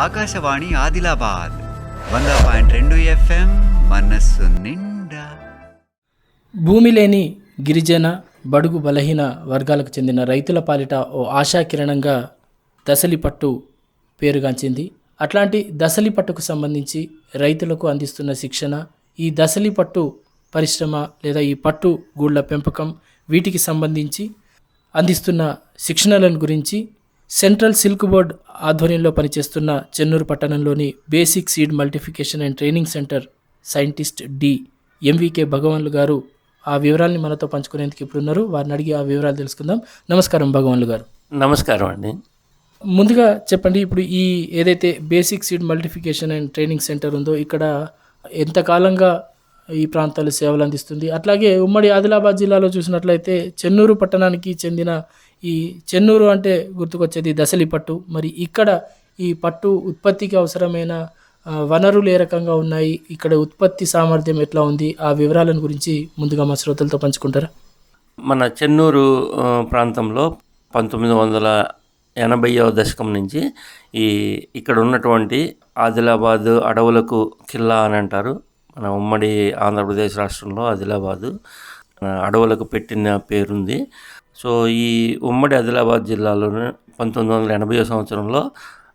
ఆకాశవాణి ఆదిలాబాద్ వంద పాయింట్ రెండు ఎఫ్ఎం మనస్సు నిండా. భూమి లేని గిరిజన బడుగు బలహీన వర్గాలకు చెందిన రైతుల పాలిట ఓ ఆశాకిరణంగా దసలి పట్టు పేరుగాంచింది. అట్లాంటి దసలి పట్టుకు సంబంధించి రైతులకు అందిస్తున్న శిక్షణ ఈ దసలి పట్టు పరిశ్రమ లేదా ఈ పట్టు గూళ్ళ పెంపకం వీటికి సంబంధించి అందిస్తున్న శిక్షణలను గురించి సెంట్రల్ సిల్క్ బోర్డ్ ఆధ్వర్యంలో పనిచేస్తున్న చెన్నూరు పట్టణంలోని basic seed multiplication and training centre scientist D MVK భగవాన్లు గారు ఆ వివరాల్ని మనతో పంచుకునేందుకు ఇప్పుడు ఉన్నారు వారిని అడిగి ఆ వివరాలు తెలుసుకుందాం. నమస్కారం భగవాన్లు గారు. నమస్కారం అండి. ముందుగా చెప్పండి ఇప్పుడు ఈ ఏదైతే basic seed multiplication and training centre ఉందో ఇక్కడ ఎంతకాలంగా ఈ ప్రాంతాలు సేవలు అందిస్తుంది? అట్లాగే ఉమ్మడి ఆదిలాబాద్ జిల్లాలో చూసినట్లయితే చెన్నూరు పట్టణానికి చెందిన ఈ చెన్నూరు అంటే గుర్తుకొచ్చేది దశలి పట్టు. మరి ఇక్కడ ఈ పట్టు ఉత్పత్తికి అవసరమైన వనరులు ఏ రకంగా ఉన్నాయి? ఇక్కడ ఉత్పత్తి సామర్థ్యం ఎట్లా ఉంది? ఆ వివరాలను గురించి ముందుగా మా శ్రోతలతో పంచుకుంటారా? మన చెన్నూరు ప్రాంతంలో పంతొమ్మిది వందల ఎనభైవ దశకం నుంచి ఈ ఇక్కడ ఉన్నటువంటి ఆదిలాబాద్ అడవులకు కిల్లా అని అంటారు. మన ఉమ్మడి ఆంధ్రప్రదేశ్ రాష్ట్రంలో ఆదిలాబాదు అడవులకు పెట్టిన పేరుంది. సో ఈ ఉమ్మడి ఆదిలాబాద్ జిల్లాలోనే పంతొమ్మిది వందల ఎనభై సంవత్సరంలో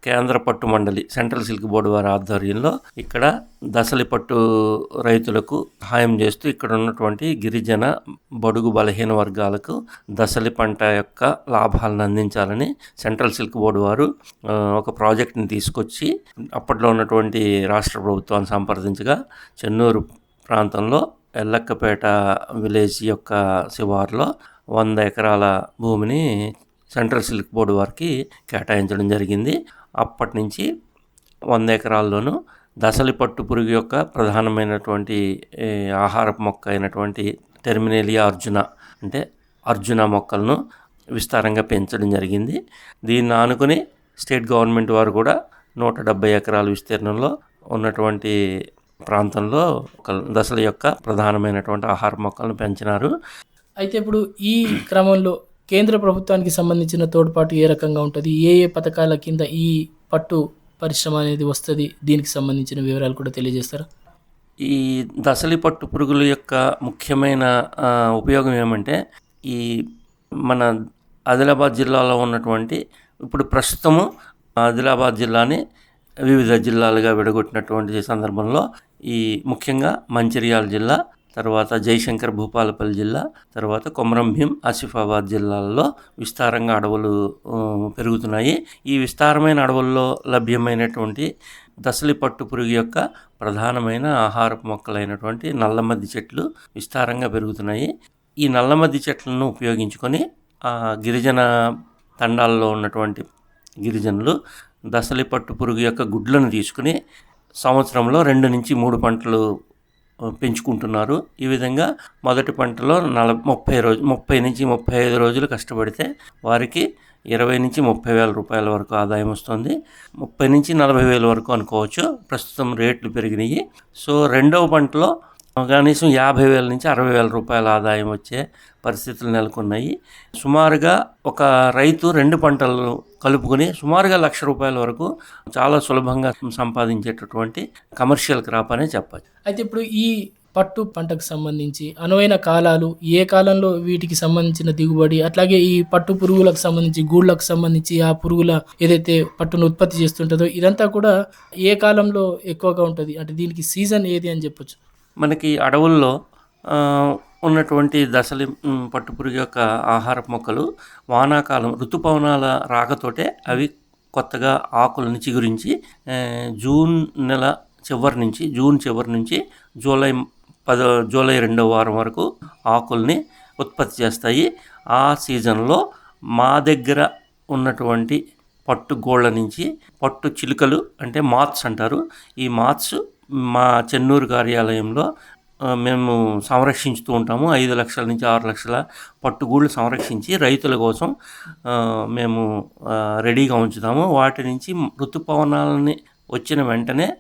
కేంద్ర పట్టు మండలి సెంట్రల్ సిల్క్ బోర్డు వారి ఆధ్వర్యంలో ఇక్కడ దసలి పట్టు రైతులకు సహాయం చేస్తూ ఇక్కడ ఉన్నటువంటి గిరిజన బడుగు బలహీన వర్గాలకు దసలి పంట యొక్క లాభాలను అందించాలని సెంట్రల్ సిల్క్ బోర్డు వారు ఒక ప్రాజెక్ట్ని తీసుకొచ్చి అప్పట్లో ఉన్నటువంటి రాష్ట్ర ప్రభుత్వాన్ని సంప్రదించగా చెన్నూరు ప్రాంతంలో ఎల్లక్కపేట విలేజ్ యొక్క శివారులో వంద ఎకరాల భూమిని సెంట్రల్ సిల్క్ బోర్డు వారికి కేటాయించడం జరిగింది. అప్పటి నుంచి వంద ఎకరాల్లోనూ దసలి పట్టు పురుగు యొక్క ప్రధానమైనటువంటి ఆహార ఆహారపు మొక్క అయినటువంటి టెర్మినేలియా అర్జున అంటే అర్జున మొక్కలను విస్తారంగా పెంచడం జరిగింది. దీన్ని ఆనుకుని స్టేట్ గవర్నమెంట్ వారు కూడా నూట డెబ్బై ఎకరాల విస్తీర్ణంలో ఉన్నటువంటి ప్రాంతంలో ఒక దశల యొక్క ప్రధానమైనటువంటి ఆహార మొక్కలను పెంచినారు. అయితే ఇప్పుడు ఈ క్రమంలో కేంద్ర ప్రభుత్వానికి సంబంధించిన తోడ్పాటు ఏ రకంగా ఉంటుంది? ఏ ఏ పథకాల కింద ఈ పట్టు పరిశ్రమ అనేది వస్తుంది? దీనికి సంబంధించిన వివరాలు కూడా తెలియజేస్తారా? ఈ దసలి పట్టు పురుగుల యొక్క ముఖ్యమైన ఉపయోగం ఏమంటే ఈ మన ఆదిలాబాద్ జిల్లాలో ఉన్నటువంటి ఇప్పుడు ప్రస్తుతము ఆదిలాబాద్ జిల్లాని వివిధ జిల్లాలుగా విడగొట్టినటువంటి సందర్భంలో ఈ ముఖ్యంగా మంచిర్యాల జిల్లా తర్వాత జయశంకర్ భూపాలపల్లి జిల్లా తర్వాత కొమరం భీం ఆసిఫాబాద్ జిల్లాల్లో విస్తారంగా అడవులు పెరుగుతున్నాయి. ఈ విస్తారమైన అడవుల్లో లభ్యమైనటువంటి దసలి పట్టు పురుగు యొక్క ప్రధానమైన ఆహారపు మొక్కలైనటువంటి నల్లమద్ది చెట్లు విస్తారంగా పెరుగుతున్నాయి. ఈ నల్లమద్ది చెట్లను ఉపయోగించుకొని ఆ గిరిజన తండాల్లో ఉన్నటువంటి గిరిజనులు దసలి పట్టు పురుగు యొక్క గుడ్లను తీసుకుని సంవత్సరంలో రెండు నుంచి మూడు పంటలు పెంచుకుంటున్నారు. ఈ విధంగా మొదటి పంటలో నల ముప్పై రోజు ముప్పై నుంచి ముప్పై ఐదు రోజులు కష్టపడితే వారికి ఇరవై నుంచి ముప్పై వేల రూపాయల వరకు ఆదాయం వస్తుంది. ముప్పై నుంచి నలభై వేల వరకు అనుకోవచ్చు. ప్రస్తుతం రేట్లు పెరిగినాయి. సో రెండవ పంటలో కనీసం యాభై వేల నుంచి అరవై వేల రూపాయల ఆదాయం వచ్చే పరిస్థితులు నెలకొన్నాయి. సుమారుగా ఒక రైతు రెండు పంటలను కలుపుకొని సుమారుగా లక్ష రూపాయల వరకు చాలా సులభంగా సంపాదించేటటువంటి కమర్షియల్ క్రాప్ అనే చెప్పచ్చు. అయితే ఇప్పుడు ఈ పట్టు పంటకు సంబంధించి అనువైన కాలాలు ఏ కాలంలో వీటికి సంబంధించిన దిగుబడి అట్లాగే ఈ పట్టు పురుగులకు సంబంధించి గూళ్ళకు సంబంధించి ఆ పురుగుల ఏదైతే పట్టును ఉత్పత్తి చేస్తుంటుందో ఇదంతా కూడా ఏ కాలంలో ఎక్కువగా ఉంటుంది? అంటే దీనికి సీజన్ ఏది అని చెప్పొచ్చు. మనకి అడవుల్లో ఉన్నటువంటి దశలి పట్టుపురుగు యొక్క ఆహార మొక్కలు వానాకాలం ఋతుపవనాల రాకతోటే అవి కొత్తగా ఆకులను చిగురించి జూన్ నెల చివరి నుంచి జూన్ చివరి నుంచి జూలై పద జూలై రెండవ వారం వరకు ఆకుల్ని ఉత్పత్తి చేస్తాయి. ఆ సీజన్లో మా దగ్గర ఉన్నటువంటి పట్టు గోళ్ళ నుంచి పట్టు చిలుకలు అంటే మాత్స్ అంటారు. ఈ మాత్స్ మా చెన్నూరు కార్యాలయంలో మేము సంరక్షించుతూ ఉంటాము. ఐదు లక్షల నుంచి ఆరు లక్షల పట్టుగూళ్ళు సంరక్షించి రైతుల కోసం మేము రెడీగా ఉంచుతాము. వాటి నుంచి ఋతుపవనాలని వచ్చిన వెంటనే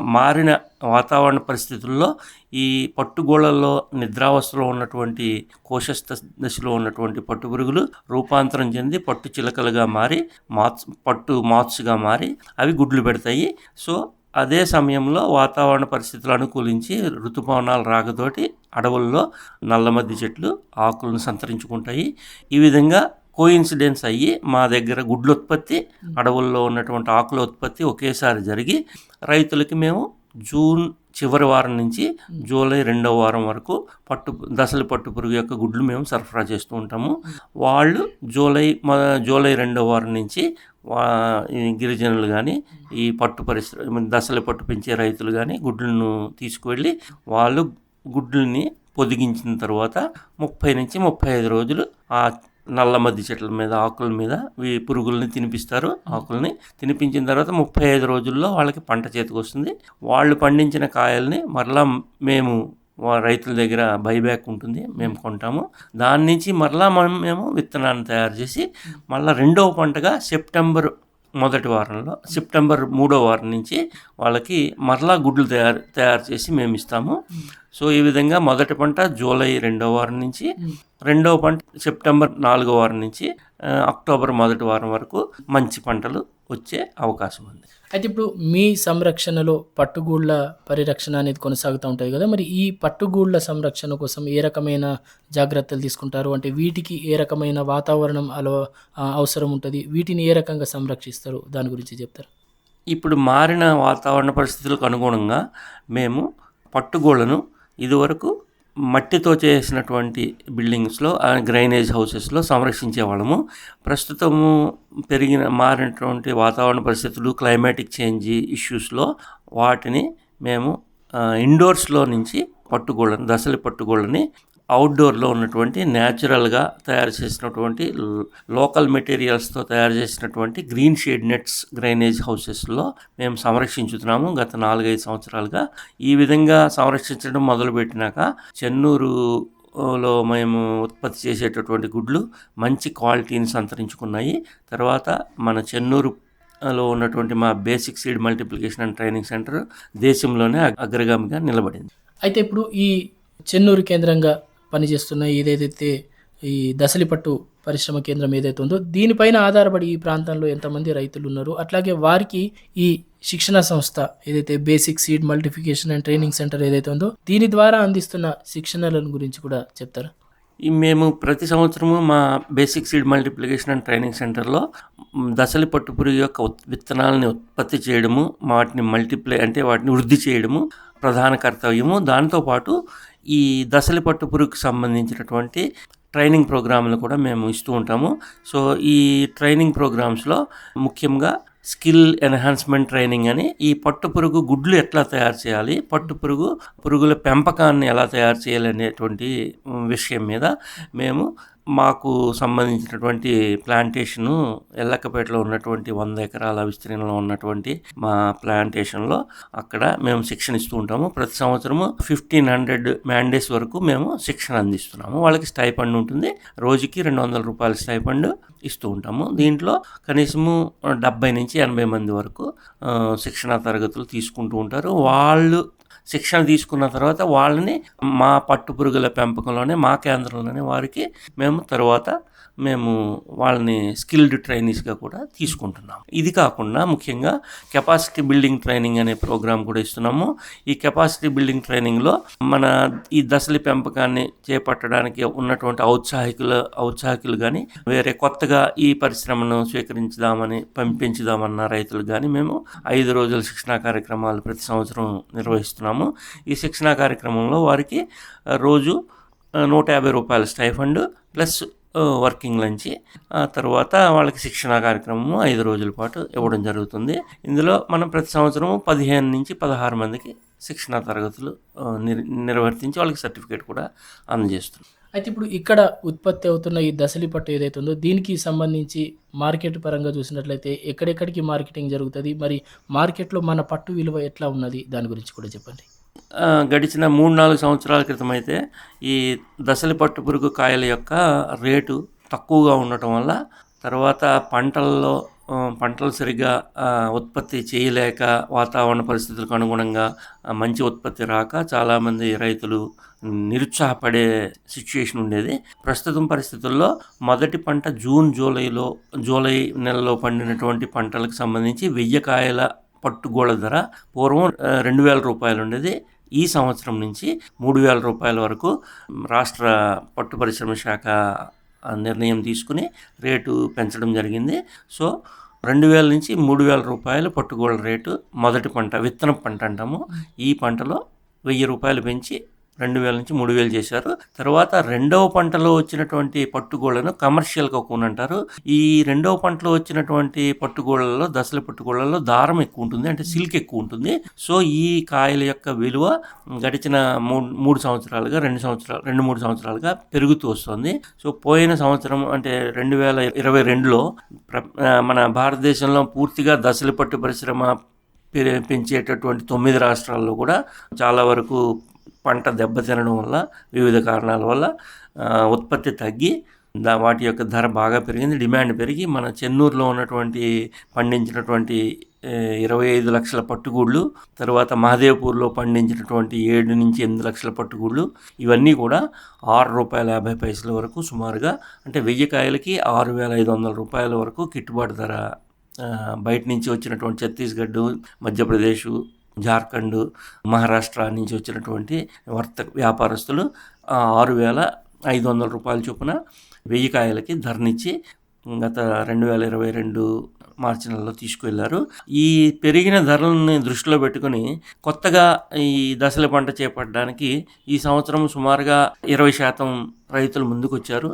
మారిన వాతావరణ పరిస్థితుల్లో ఈ పట్టుగోళల్లో నిద్రావస్థలో ఉన్నటువంటి కోశస్థ దశలో ఉన్నటువంటి పట్టు పురుగులు రూపాంతరం చెంది పట్టు చిలకలుగా మారి మాత్స్ పట్టు మాత్స్గా మారి అవి గుడ్లు పెడతాయి. సో అదే సమయంలో వాతావరణ పరిస్థితులు అనుకూలించి ఋతుపవనాలు రాకతోటి అడవుల్లో నల్లమద్ది చెట్లు ఆకులను సంతరించుకుంటాయి. ఈ విధంగా కోయిన్సిడెన్స్ అయ్యి మా దగ్గర గుడ్ల ఉత్పత్తి అడవుల్లో ఉన్నటువంటి ఆకుల ఉత్పత్తి ఒకేసారి జరిగి రైతులకి మేము జూన్ చివరి వారం నుంచి జూలై రెండవ వారం వరకు పట్టు దశల పట్టు పురుగు యొక్క గుడ్లు మేము సరఫరా చేస్తూ ఉంటాము. వాళ్ళు జూలై జూలై రెండవ వారం నుంచి గిరిజనులు కానీ ఈ పట్టు పరిశ్రమ దశల పట్టు పెంచే రైతులు కానీ గుడ్లను తీసుకువెళ్ళి వాళ్ళు గుడ్లని పొదిగించిన తర్వాత ముప్పై నుంచి ముప్పై ఐదు రోజులు ఆ నల్ల మద్ది చెట్ల మీద ఆకుల మీద ఈ పురుగుల్ని తినిపిస్తారు. ఆకుల్ని తినిపించిన తర్వాత ముప్పై ఐదు రోజుల్లో వాళ్ళకి పంట చేతికి వస్తుంది వాళ్ళు పండించిన కాయల్ని మరలా మేము రైతుల దగ్గర బైబ్యాక్ ఉంటుంది మేము కొంటాము. దాని నుంచి మరలా మనం మేము విత్తనాన్ని తయారు చేసి మళ్ళీ రెండవ పంటగా సెప్టెంబర్ మొదటి వారంలో సెప్టెంబర్ మూడో వారం నుంచి వాళ్ళకి మరలా గుడ్లు తయారు తయారు చేసి మేము ఇస్తాము. సో ఈ విధంగా మొదటి పంట జూలై రెండో వారం నుంచి రెండవ పంట సెప్టెంబర్ నాలుగో వారం నుంచి అక్టోబర్ మొదటి వారం వరకు మంచి పంటలు వచ్చే అవకాశం ఉంది. అయితే ఇప్పుడు మీ సంరక్షణలో పట్టుగూళ్ళ పరిరక్షణ అనేది కొనసాగుతూ ఉంటుంది కదా మరి ఈ పట్టుగూళ్ళ సంరక్షణ కోసం ఏ రకమైన జాగ్రత్తలు తీసుకుంటారు? అంటే వీటికి ఏ రకమైన వాతావరణం అలవ అవసరం ఉంటుంది? వీటిని ఏ రకంగా సంరక్షిస్తారు? దాని గురించి చెప్తారు? ఇప్పుడు మారిన వాతావరణ పరిస్థితులకు అనుగుణంగా మేము పట్టుగోళ్ళను ఇదివరకు మట్టితో చేసినటువంటి బిల్డింగ్స్లో గ్రైనేజ్ హౌసెస్లో సంరక్షించే వాళ్ళము ప్రస్తుతము పెరిగిన మారినటువంటి వాతావరణ పరిస్థితులు క్లైమాటిక్ చేంజ్ ఇష్యూస్లో వాటిని మేము ఇండోర్స్లో నుంచి పట్టుగోళ్ళని దశల పట్టుగోళ్ళని అవుట్డోర్లో ఉన్నటువంటి న్యాచురల్గా తయారు చేసినటువంటి లోకల్ మెటీరియల్స్తో తయారు చేసినటువంటి గ్రీన్ షేడ్ నెట్స్ గ్రైనేజ్ హౌసెస్లో మేము సంరక్షించుతున్నాము గత నాలుగైదు సంవత్సరాలుగా. ఈ విధంగా సంరక్షించడం మొదలుపెట్టినాక చెన్నూరు లో మేము ఉత్పత్తి చేసేటటువంటి గుడ్లు మంచి క్వాలిటీని సంతరించుకున్నాయి. తర్వాత మన చెన్నూరు లో ఉన్నటువంటి మా basic seed multiplication and training centre దేశంలోనే అగ్రగామిగా నిలబడింది. అయితే ఇప్పుడు ఈ చెన్నూరు కేంద్రంగా పనిచేస్తున్న ఏదైతే ఈ దశలిపట్టు పరిశ్రమ కేంద్రం ఏదైతే ఉందో దీనిపైన ఆధారపడి ఈ ప్రాంతంలో ఎంతమంది రైతులు ఉన్నారు అట్లాగే వారికి ఈ శిక్షణ సంస్థ ఏదైతే basic seed multiplication and training centre ఏదైతే ఉందో దీని ద్వారా అందిస్తున్న శిక్షణలను గురించి కూడా చెప్తారా? మేము ప్రతి సంవత్సరము మా basic seed multiplication and training సెంటర్లో దశలి పట్టు పురుగు యొక్క విత్తనాలని ఉత్పత్తి చేయడము వాటిని మల్టిప్లై అంటే వాటిని వృద్ధి చేయడము ప్రధాన కర్తవ్యము. దాంతోపాటు ఈ దశలి పట్టు పురుగుకి సంబంధించినటువంటి ట్రైనింగ్ ప్రోగ్రాంలు కూడా మేము ఇస్తూ ఉంటాము. సో ఈ ట్రైనింగ్ ప్రోగ్రామ్స్లో ముఖ్యంగా స్కిల్ ఎన్హాన్స్మెంట్ ట్రైనింగ్ అని ఈ పట్టు పురుగు గుడ్లు ఎట్లా తయారు చేయాలి పట్టు పురుగు పురుగుల పెంపకాన్ని ఎలా తయారు చేయాలి అనేటువంటి విషయం మీద మేము మాకు సంబంధించినటువంటి ప్లాంటేషను ఎల్లక్కపేటలో ఉన్నటువంటి వంద ఎకరాల విస్తీర్ణంలో ఉన్నటువంటి మా ప్లాంటేషన్లో అక్కడ మేము శిక్షణ ఇస్తూ ఉంటాము. ప్రతి సంవత్సరము ఫిఫ్టీన్ హండ్రెడ్ మ్యాండేస్ వరకు మేము శిక్షణ అందిస్తున్నాము. వాళ్ళకి స్టైఫండ్ ఉంటుంది. రోజుకి రెండు వందల రూపాయల స్టైపండ్ ఇస్తూ ఉంటాము. దీంట్లో కనీసము డెబ్బై నుంచి ఎనభై మంది వరకు శిక్షణా తరగతులు తీసుకుంటూ ఉంటారు. వాళ్ళు శిక్షణ తీసుకున్న తర్వాత వాళ్ళని మా పట్టు పురుగుల పెంపకంలోనే మా కేంద్రంలోనే వారికి మేము తర్వాత మేము వాళ్ళని స్కిల్డ్ ట్రైనీస్గా కూడా తీసుకుంటున్నాం ఇది కాకుండా ముఖ్యంగా కెపాసిటీ బిల్డింగ్ ట్రైనింగ్ అనే ప్రోగ్రాం కూడా ఇస్తున్నాము. ఈ కెపాసిటీ బిల్డింగ్ ట్రైనింగ్లో మన ఈ దశల పెంపకాన్ని చేపట్టడానికి ఉన్నటువంటి ఔత్సాహికులు ఔత్సాహికులు కానీ వేరే కొత్తగా ఈ పరిశ్రమను స్వీకరించుదామని పంపించుదామన్న రైతులు కానీ మేము ఐదు రోజుల శిక్షణా కార్యక్రమాలు ప్రతి సంవత్సరం నిర్వహిస్తున్నాము. ఈ శిక్షణా కార్యక్రమంలో వారికి రోజు నూట యాభై రూపాయల స్టైఫండ్ ప్లస్ వర్కింగ్ లంచ్. ఆ తర్వాత వాళ్ళకి శిక్షణా కార్యక్రమము ఐదు రోజుల పాటు ఇవ్వడం జరుగుతుంది. ఇందులో మనం ప్రతి సంవత్సరము పదిహేను నుంచి పదహారు మందికి శిక్షణా తరగతులు నిర్ నిర్వర్తించి వాళ్ళకి సర్టిఫికేట్ కూడా అందజేస్తుంది అయితే ఇప్పుడు ఇక్కడ ఉత్పత్తి అవుతున్న ఈ దశలి పట్టు ఏదైతే ఉందో దీనికి సంబంధించి మార్కెట్ పరంగా చూసినట్లయితే ఎక్కడెక్కడికి మార్కెటింగ్ జరుగుతుంది? మరి మార్కెట్లో మన పట్టు విలువ ఎట్లా ఉన్నది? దాని గురించి కూడా చెప్పండి. గడిచిన మూడు నాలుగు సంవత్సరాల క్రితం అయితే ఈ దశలి పట్టు పురుగు కాయల యొక్క రేటు తక్కువగా ఉండటం వల్ల తర్వాత పంటల్లో పంటలు సరిగ్గా ఉత్పత్తి చేయలేక వాతావరణ పరిస్థితులకు అనుగుణంగా మంచి ఉత్పత్తి రాక చాలామంది రైతులు నిరుత్సాహపడే సిచ్యుయేషన్ ఉండేది. ప్రస్తుతం పరిస్థితుల్లో మొదటి పంట జూన్ జూలైలో జూలై నెలలో పండినటువంటి పంటలకు సంబంధించి వెయ్యి కాయల పట్టుగోళ్ళ ధర పూర్వం రెండు వేల రూపాయలు ఉండేది. ఈ సంవత్సరం నుంచి మూడు వేల రూపాయల వరకు రాష్ట్ర పట్టు పరిశ్రమ శాఖ నిర్ణయం తీసుకుని రేటు పెంచడం జరిగింది. సో రెండు వేల నుంచి మూడు వేల రూపాయలు పట్టుగోళ్ళ రేటు మొదటి పంట విత్తన పంట అంటాము. ఈ పంటలో వెయ్యి రూపాయలు పెంచి రెండు వేల నుంచి మూడు వేలు చేశారు. తర్వాత రెండవ పంటలో వచ్చినటువంటి పట్టుగోళ్ళను కమర్షియల్ కోకూన్ అంటారు ఈ రెండవ పంటలో వచ్చినటువంటి పట్టుగోళ్ళలో దశల పట్టుగోళ్ళలో దారం ఎక్కువ ఉంటుంది అంటే సిల్క్ ఎక్కువ ఉంటుంది. సో ఈ కాయల యొక్క విలువ గడిచిన మూడు మూడు సంవత్సరాలుగా రెండు సంవత్సరాలు రెండు మూడు సంవత్సరాలుగా పెరుగుతూ వస్తుంది. సో పోయిన సంవత్సరం అంటే రెండు వేల ఇరవై రెండులో మన భారతదేశంలో పూర్తిగా దశల పట్టు పరిశ్రమ పె- పెంచేటటువంటి తొమ్మిది రాష్ట్రాల్లో కూడా చాలా వరకు పంట దెబ్బతినడం వల్ల వివిధ కారణాల వల్ల ఉత్పత్తి తగ్గి దా వాటి యొక్క ధర బాగా పెరిగింది డిమాండ్ పెరిగి మన చెన్నూరులో ఉన్నటువంటి పండించినటువంటి ఇరవై ఐదు లక్షల పట్టుగూళ్ళు తర్వాత మహదేవ్పూర్లో పండించినటువంటి ఏడు నుంచి ఎనిమిది లక్షల పట్టుగూళ్ళు ఇవన్నీ కూడా ఆరు రూపాయల యాభై పైసల వరకు సుమారుగా అంటే వెయ్యి కాయలకి ఆరు వేల ఐదు వందల రూపాయల వరకు గిట్టుబాటు ధర బయట నుంచి వచ్చినటువంటి ఛత్తీస్గఢ్ మధ్యప్రదేశ్ జార్ఖండ్ మహారాష్ట్ర నుంచి వచ్చినటువంటి వర్తక వ్యాపారస్తులు ఆరు వేల ఐదు వందల రూపాయల చొప్పున వెయ్యి కాయలకి ధరనిచ్చి గత రెండు వేల ఇరవై రెండు మార్చి నెలలో తీసుకువెళ్ళారు. ఈ పెరిగిన ధరలని దృష్టిలో పెట్టుకుని కొత్తగా ఈ దశల పంట చేపట్టడానికి ఈ సంవత్సరం సుమారుగా ఇరవై శాతం రైతులు ముందుకొచ్చారు.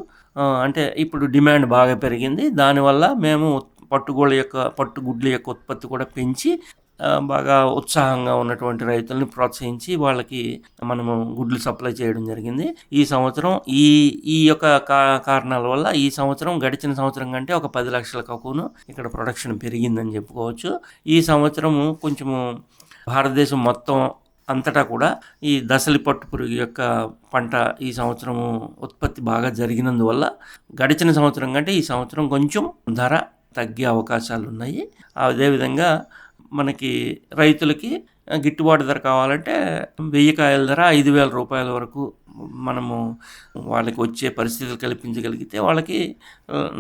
అంటే ఇప్పుడు డిమాండ్ బాగా పెరిగింది. దానివల్ల మేము పట్టుగోళ్ళ యొక్క పట్టుగుడ్ల యొక్క ఉత్పత్తి కూడా పెంచి బాగా ఉత్సాహంగా ఉన్నటువంటి రైతులను ప్రోత్సహించి వాళ్ళకి మనము గుడ్లు సప్లై చేయడం జరిగింది. ఈ సంవత్సరం ఈ ఈ యొక్క కా- కారణాల వల్ల ఈ సంవత్సరం గడిచిన సంవత్సరం కంటే ఒక పది లక్షల కక్కును ఇక్కడ ప్రొడక్షన్ పెరిగిందని చెప్పుకోవచ్చు. ఈ సంవత్సరము కొంచెము భారతదేశం మొత్తం అంతటా కూడా ఈ దశలి పట్టు పురుగు యొక్క పంట ఈ సంవత్సరము ఉత్పత్తి బాగా జరిగినందువల్ల గడిచిన సంవత్సరం కంటే ఈ సంవత్సరం కొంచెం ధర తగ్గే అవకాశాలు ఉన్నాయి అదేవిధంగా మనకి రైతులకి గిట్టుబాటు ధర కావాలంటే వెయ్యి కాయల ధర ఐదు వేల రూపాయల వరకు మనము వాళ్ళకి వచ్చే పరిస్థితులు కల్పించగలిగితే వాళ్ళకి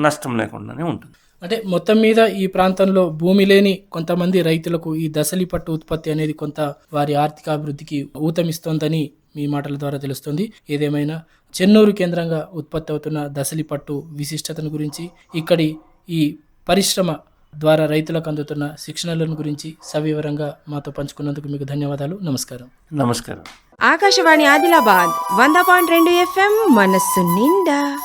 నష్టం లేకుండానే ఉంటుంది. అంటే మొత్తం మీద ఈ ప్రాంతంలో భూమి లేని కొంతమంది రైతులకు ఈ దశలి పట్టు ఉత్పత్తి అనేది కొంత వారి ఆర్థిక అభివృద్ధికి ఊతమిస్తోందని మీ మాటల ద్వారా తెలుస్తుంది. ఏదేమైనా చెన్నూరు కేంద్రంగా ఉత్పత్తి అవుతున్న దశలి పట్టు విశిష్టతను గురించి ఇక్కడి ఈ పరిశ్రమ ద్వారా రైతులకు అందుతున్న శిక్షణలను గురించి సవివరంగా మాతో పంచుకున్నందుకు మీకు ధన్యవాదాలు. నమస్కారం. నమస్కారం. ఆకాశవాణి ఆదిలాబాద్ వంద పాయింట్ రెండు ఎఫ్ఎం మనస్సు నిండా.